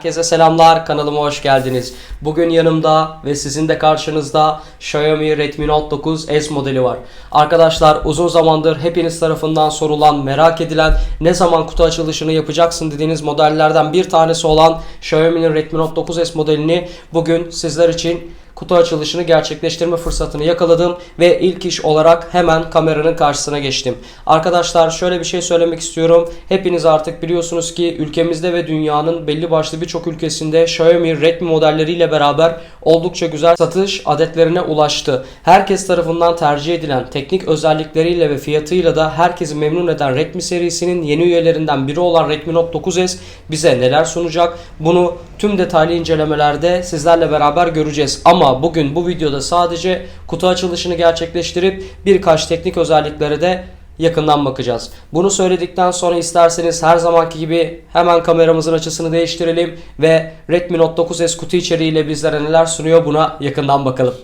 Herkese selamlar, kanalıma hoş geldiniz. Bugün yanımda ve sizin de karşınızda Xiaomi Redmi Note 9 S modeli var. Arkadaşlar uzun zamandır hepiniz tarafından sorulan, merak edilen, ne zaman kutu açılışını yapacaksın dediğiniz modellerden bir tanesi olan Xiaomi'nin Redmi Note 9 S modelini bugün sizler için kutu açılışını gerçekleştirme fırsatını yakaladım ve ilk iş olarak hemen kameranın karşısına geçtim. Arkadaşlar şöyle bir şey söylemek istiyorum. Hepiniz artık biliyorsunuz ki ülkemizde ve dünyanın belli başlı birçok ülkesinde Xiaomi Redmi modelleriyle beraber oldukça güzel satış adetlerine ulaştı. Herkes tarafından tercih edilen teknik özellikleriyle ve fiyatıyla da herkesi memnun eden Redmi serisinin yeni üyelerinden biri olan Redmi Note 9S bize neler sunacak? Bunu tüm detaylı incelemelerde sizlerle beraber göreceğiz. Ama bugün bu videoda sadece kutu açılışını gerçekleştirip birkaç teknik özelliklere de yakından bakacağız. Bunu söyledikten sonra isterseniz her zamanki gibi hemen kameramızın açısını değiştirelim ve Redmi Note 9S kutu içeriğiyle bizlere neler sunuyor buna yakından bakalım.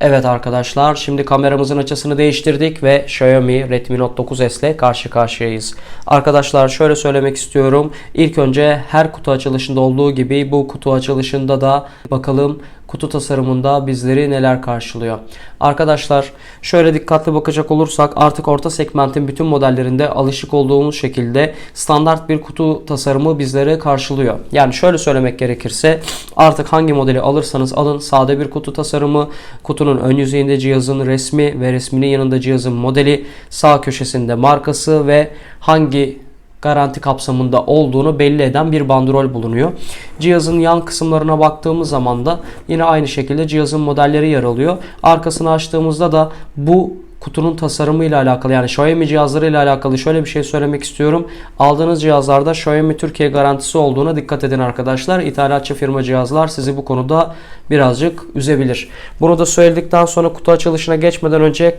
Evet arkadaşlar şimdi kameramızın açısını değiştirdik ve Xiaomi Redmi Note 9S ile karşı karşıyayız. Arkadaşlar şöyle söylemek istiyorum. İlk önce her kutu açılışında olduğu gibi bu kutu açılışında da bakalım kutu tasarımında bizleri neler karşılıyor. Arkadaşlar şöyle dikkatli bakacak olursak artık orta segmentin bütün modellerinde alışık olduğumuz şekilde standart bir kutu tasarımı bizlere karşılıyor. Yani şöyle söylemek gerekirse artık hangi modeli alırsanız alın sade bir kutu tasarımı, kutunun ön yüzeyinde cihazın resmi ve resminin yanında cihazın modeli, sağ köşesinde markası ve hangi garanti kapsamında olduğunu belli eden bir bandrol bulunuyor. Cihazın yan kısımlarına baktığımız zaman da yine aynı şekilde cihazın modelleri yer alıyor. Arkasını açtığımızda da bu kutunun tasarımı ile alakalı yani Xiaomi cihazları ile alakalı şöyle bir şey söylemek istiyorum. Aldığınız cihazlarda Xiaomi Türkiye garantisi olduğuna dikkat edin arkadaşlar. İthalatçı firma cihazlar sizi bu konuda birazcık üzebilir. Bunu da söyledikten sonra kutu açılışına geçmeden önce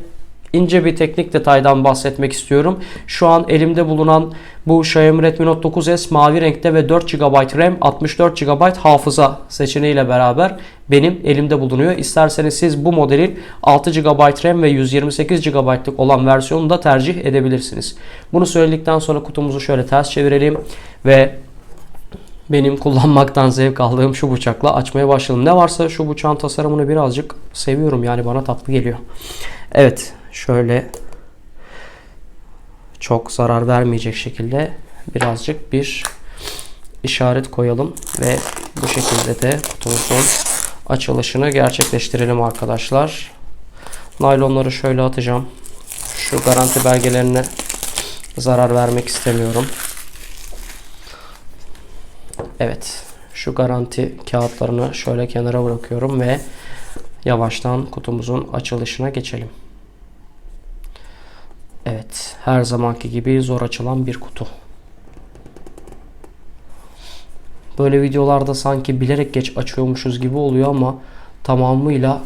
ince bir teknik detaydan bahsetmek istiyorum. Şu an elimde bulunan bu Xiaomi Redmi Note 9S mavi renkte ve 4 GB RAM 64 GB hafıza seçeneğiyle beraber benim elimde bulunuyor. İsterseniz siz bu modelin 6 GB RAM ve 128 GB'lık olan versiyonunu da tercih edebilirsiniz. Bunu söyledikten sonra kutumuzu şöyle ters çevirelim ve benim kullanmaktan zevk aldığım şu bıçakla açmaya başladım. Ne varsa şu bıçağın tasarımını birazcık seviyorum yani bana tatlı geliyor. Evet şöyle çok zarar vermeyecek şekilde birazcık bir işaret koyalım ve bu şekilde de kutumuzun açılışını gerçekleştirelim arkadaşlar. Naylonları şöyle atacağım. Şu garanti belgelerine zarar vermek istemiyorum. Evet. Şu garanti kağıtlarını şöyle kenara bırakıyorum ve yavaştan kutumuzun açılışına geçelim. Evet, her zamanki gibi zor açılan bir kutu. Böyle videolarda sanki bilerek geç açıyormuşuz gibi oluyor ama tamamıyla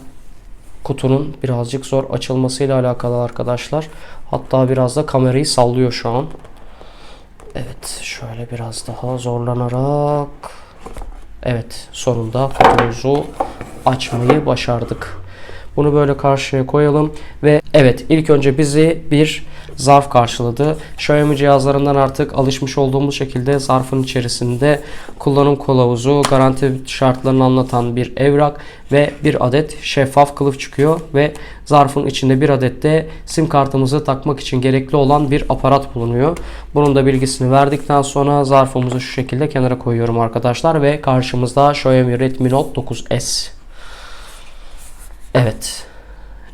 kutunun birazcık zor açılmasıyla alakalı arkadaşlar. Hatta biraz da kamerayı sallıyor şu an. Evet, şöyle biraz daha zorlanarak Evet, sonunda kutumuzu açmayı başardık. Bunu böyle karşıya koyalım ve evet ilk önce bizi bir zarf karşıladı. Xiaomi cihazlarından artık alışmış olduğumuz şekilde zarfın içerisinde kullanım kılavuzu, garanti şartlarını anlatan bir evrak ve bir adet şeffaf kılıf çıkıyor ve zarfın içinde bir adet de sim kartımızı takmak için gerekli olan bir aparat bulunuyor. Bunun da bilgisini verdikten sonra zarfımızı şu şekilde kenara koyuyorum arkadaşlar ve karşımızda Xiaomi Redmi Note 9S. Evet.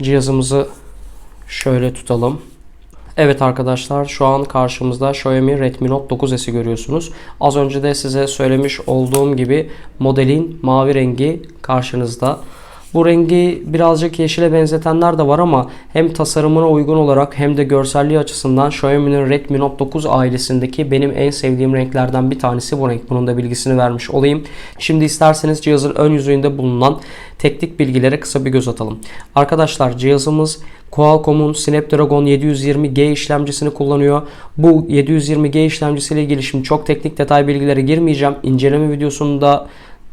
Cihazımızı şöyle tutalım. Evet arkadaşlar şu an karşımızda Xiaomi Redmi Note 9S'i görüyorsunuz. Az önce de size söylemiş olduğum gibi modelin mavi rengi karşınızda. Bu rengi birazcık yeşile benzetenler de var ama hem tasarımına uygun olarak hem de görselliği açısından Xiaomi'nin Redmi Note 9 ailesindeki benim en sevdiğim renklerden bir tanesi bu renk. Bunun da bilgisini vermiş olayım. Şimdi isterseniz cihazın ön yüzeyinde bulunan teknik bilgilere kısa bir göz atalım. Arkadaşlar cihazımız Qualcomm'un Snapdragon 720G işlemcisini kullanıyor. Bu 720G işlemcisiyle ilgili şimdi çok teknik detay bilgilere girmeyeceğim. İnceleme videosunda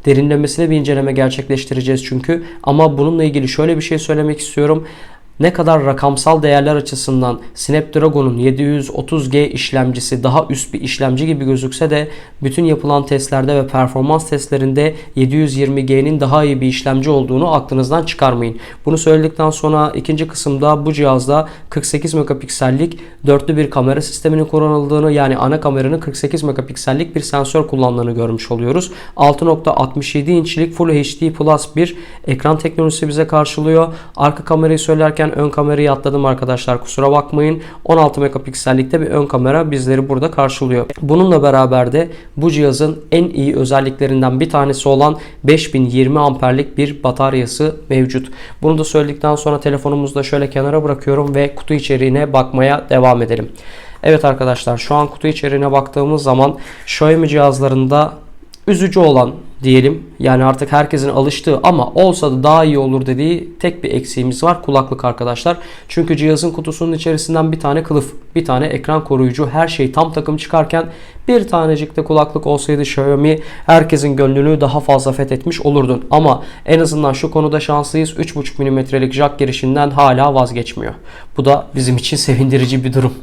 derinlemesine bir inceleme gerçekleştireceğiz çünkü. Ama bununla ilgili şöyle bir şey söylemek istiyorum. Ne kadar rakamsal değerler açısından Snapdragon'un 730G işlemcisi daha üst bir işlemci gibi gözükse de bütün yapılan testlerde ve performans testlerinde 720G'nin daha iyi bir işlemci olduğunu aklınızdan çıkarmayın. Bunu söyledikten sonra ikinci kısımda bu cihazda 48 megapiksellik dörtlü bir kamera sisteminin kullanıldığını yani ana kameranın 48 megapiksellik bir sensör kullandığını görmüş oluyoruz. 6.67 inçlik Full HD Plus bir ekran teknolojisi bize karşılıyor. Arka kamerayı söylerken ön kamerayı atladım arkadaşlar kusura bakmayın. 16 megapiksellikte bir ön kamera bizleri burada karşılıyor. Bununla beraber de bu cihazın en iyi özelliklerinden bir tanesi olan 5020 amperlik bir bataryası mevcut. Bunu da söyledikten sonra telefonumuzu da şöyle kenara bırakıyorum ve kutu içeriğine bakmaya devam edelim. Evet arkadaşlar şu an kutu içeriğine baktığımız zaman Xiaomi cihazlarında üzücü olan diyelim. Yani artık herkesin alıştığı ama olsa da daha iyi olur dediği tek bir eksiğimiz var. Kulaklık arkadaşlar. Çünkü cihazın kutusunun içerisinden bir tane kılıf, bir tane ekran koruyucu, her şey tam takım çıkarken bir tanecik de kulaklık olsaydı Xiaomi herkesin gönlünü daha fazla fethetmiş olurdun. Ama en azından şu konuda şanslıyız. 3.5 mm'lik jack girişinden hala vazgeçmiyor. Bu da bizim için sevindirici bir durum.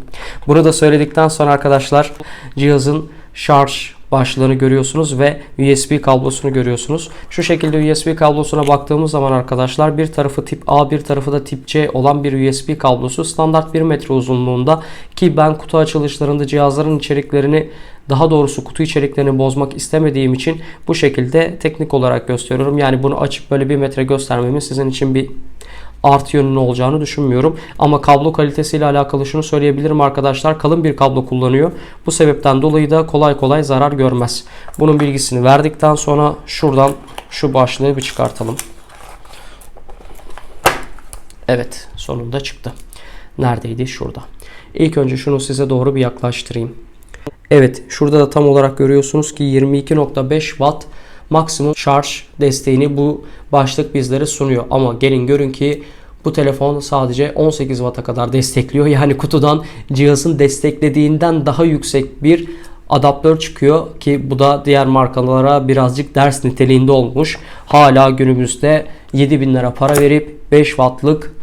Bunu da söyledikten sonra arkadaşlar cihazın şarj başlığını görüyorsunuz ve USB kablosunu görüyorsunuz. Şu şekilde USB kablosuna baktığımız zaman arkadaşlar bir tarafı tip A bir tarafı da tip C olan bir USB kablosu standart 1 metre uzunluğunda ki ben kutu açılışlarında cihazların içeriklerini daha doğrusu kutu içeriklerini bozmak istemediğim için bu şekilde teknik olarak gösteriyorum. Yani bunu açıp böyle 1 metre göstermemin sizin için bir artı yönünün olacağını düşünmüyorum. Ama kablo kalitesiyle alakalı şunu söyleyebilirim arkadaşlar. Kalın bir kablo kullanıyor. Bu sebepten dolayı da kolay kolay zarar görmez. Bunun bilgisini verdikten sonra şuradan şu başlığı bir çıkartalım. Evet sonunda çıktı. Neredeydi? Şurada. İlk önce şunu size doğru bir yaklaştırayım. Evet şurada da tam olarak görüyorsunuz ki 22.5 watt maksimum şarj desteğini bu başlık bizlere sunuyor. Ama gelin görün ki bu telefon sadece 18 Watt'a kadar destekliyor. Yani kutudan cihazın desteklediğinden daha yüksek bir adaptör çıkıyor ki bu da diğer markalara birazcık ders niteliğinde olmuş. Hala günümüzde 7000 lira para verip 5 wattlık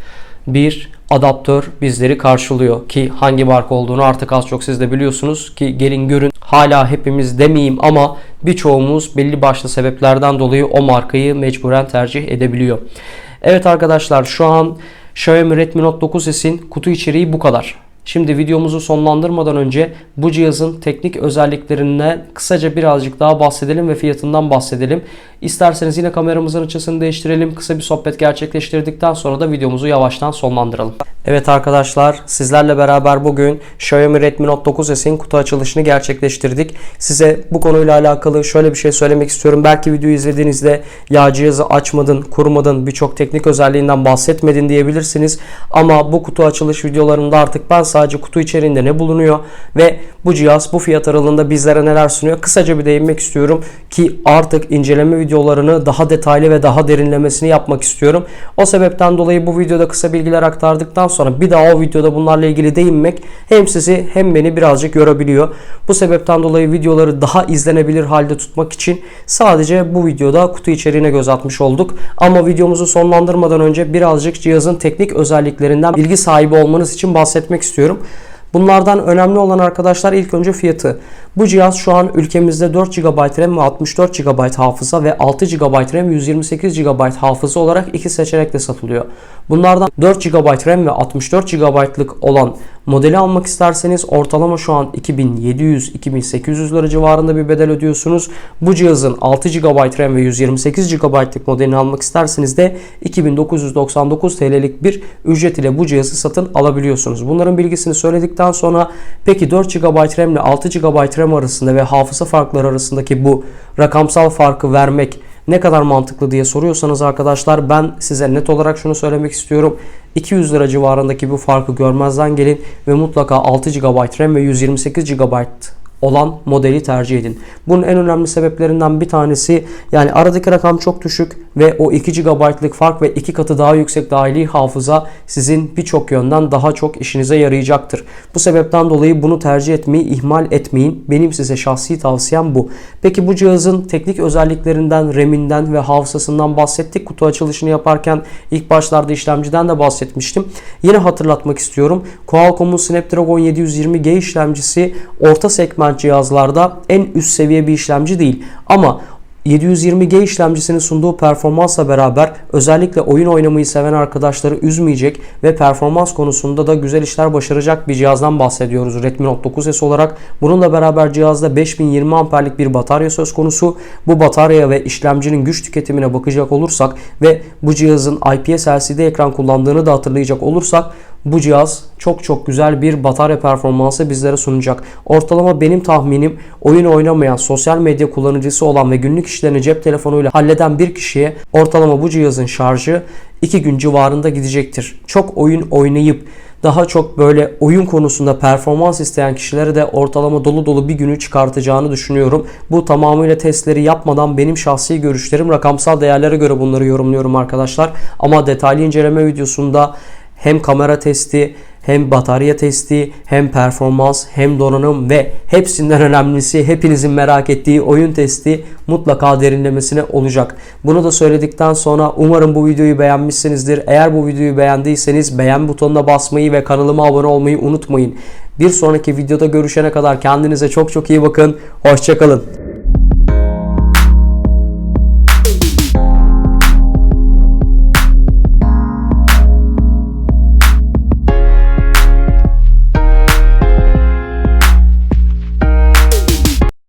bir adaptör bizleri karşılıyor ki hangi marka olduğunu artık az çok siz de biliyorsunuz ki gelin görün hala hepimiz demeyeyim ama birçoğumuz belli başlı sebeplerden dolayı o markayı mecburen tercih edebiliyor. Evet arkadaşlar şu an Xiaomi Redmi Note 9S'in kutu içeriği bu kadar. Şimdi videomuzu sonlandırmadan önce bu cihazın teknik özelliklerinden kısaca birazcık daha bahsedelim ve fiyatından bahsedelim. İsterseniz yine kameramızın açısını değiştirelim. Kısa bir sohbet gerçekleştirdikten sonra da videomuzu yavaştan sonlandıralım. Evet arkadaşlar sizlerle beraber bugün Xiaomi Redmi Note 9S'in kutu açılışını gerçekleştirdik. Size bu konuyla alakalı şöyle bir şey söylemek istiyorum. Belki videoyu izlediğinizde ya cihazı açmadın, kurmadın, birçok teknik özelliğinden bahsetmedin diyebilirsiniz. Ama bu kutu açılış videolarında artık ben sadece kutu içeriğinde ne bulunuyor ve bu cihaz bu fiyat aralığında bizlere neler sunuyor kısaca bir değinmek istiyorum ki artık inceleme videolarını daha detaylı ve daha derinlemesini yapmak istiyorum. O sebepten dolayı bu videoda kısa bilgiler aktardıktan sonra bir daha o videoda bunlarla ilgili değinmek hem sizi hem beni birazcık yorabiliyor. Bu sebepten dolayı videoları daha izlenebilir halde tutmak için sadece bu videoda kutu içeriğine göz atmış olduk. Ama videomuzu sonlandırmadan önce birazcık cihazın teknik özelliklerinden bilgi sahibi olmanız için bahsetmek istiyorum. Bunlardan önemli olan arkadaşlar ilk önce fiyatı. Bu cihaz şu an ülkemizde 4 GB RAM ve 64 GB hafıza ve 6 GB RAM 128 GB hafıza olarak iki seçenekle satılıyor. Bunlardan 4 GB RAM ve 64 GB'lık olan modeli almak isterseniz ortalama şu an 2700-2800 lira civarında bir bedel ödüyorsunuz. Bu cihazın 6 GB RAM ve 128 GB'lık modelini almak isterseniz de 2999 TL'lik bir ücret ile bu cihazı satın alabiliyorsunuz. Bunların bilgisini söyledikten sonra peki 4 GB RAM ile 6 GB RAM arasında ve hafıza farkları arasındaki bu rakamsal farkı vermek ne kadar mantıklı diye soruyorsanız arkadaşlar ben size net olarak şunu söylemek istiyorum. 200 lira civarındaki bu farkı görmezden gelin ve mutlaka 6 GB RAM ve 128 GB olan modeli tercih edin. Bunun en önemli sebeplerinden bir tanesi yani aradaki rakam çok düşük ve o 2 GB'lık fark ve 2 katı daha yüksek dahili hafıza sizin birçok yönden daha çok işinize yarayacaktır. Bu sebepten dolayı bunu tercih etmeyi ihmal etmeyin. Benim size şahsi tavsiyem bu. Peki bu cihazın teknik özelliklerinden, RAM'inden ve hafızasından bahsettik. Kutu açılışını yaparken ilk başlarda işlemciden de bahsetmiştim. Yine hatırlatmak istiyorum. Qualcomm'un Snapdragon 720G işlemcisi orta segment cihazlarda en üst seviye bir işlemci değil. Ama 720G işlemcisinin sunduğu performansla beraber özellikle oyun oynamayı seven arkadaşları üzmeyecek ve performans konusunda da güzel işler başaracak bir cihazdan bahsediyoruz Redmi Note 9S olarak. Bununla beraber cihazda 5020 amperlik bir batarya söz konusu. Bu batarya ve işlemcinin güç tüketimine bakacak olursak ve bu cihazın IPS LCD ekran kullandığını da hatırlayacak olursak bu cihaz çok çok güzel bir batarya performansı bizlere sunacak. Ortalama benim tahminim oyun oynamayan, sosyal medya kullanıcısı olan ve günlük işlerini cep telefonuyla halleden bir kişiye ortalama bu cihazın şarjı 2 gün civarında gidecektir. Çok oyun oynayıp daha çok böyle oyun konusunda performans isteyen kişilere de ortalama dolu dolu bir günü çıkartacağını düşünüyorum. Bu tamamıyla testleri yapmadan benim şahsi görüşlerim rakamsal değerlere göre bunları yorumluyorum arkadaşlar. Ama detaylı inceleme videosunda hem kamera testi hem batarya testi hem performans hem donanım ve hepsinden önemlisi hepinizin merak ettiği oyun testi mutlaka derinlemesine olacak. Bunu da söyledikten sonra umarım bu videoyu beğenmişsinizdir. Eğer bu videoyu beğendiyseniz beğen butonuna basmayı ve kanalıma abone olmayı unutmayın. Bir sonraki videoda görüşene kadar kendinize çok çok iyi bakın. Hoşçakalın.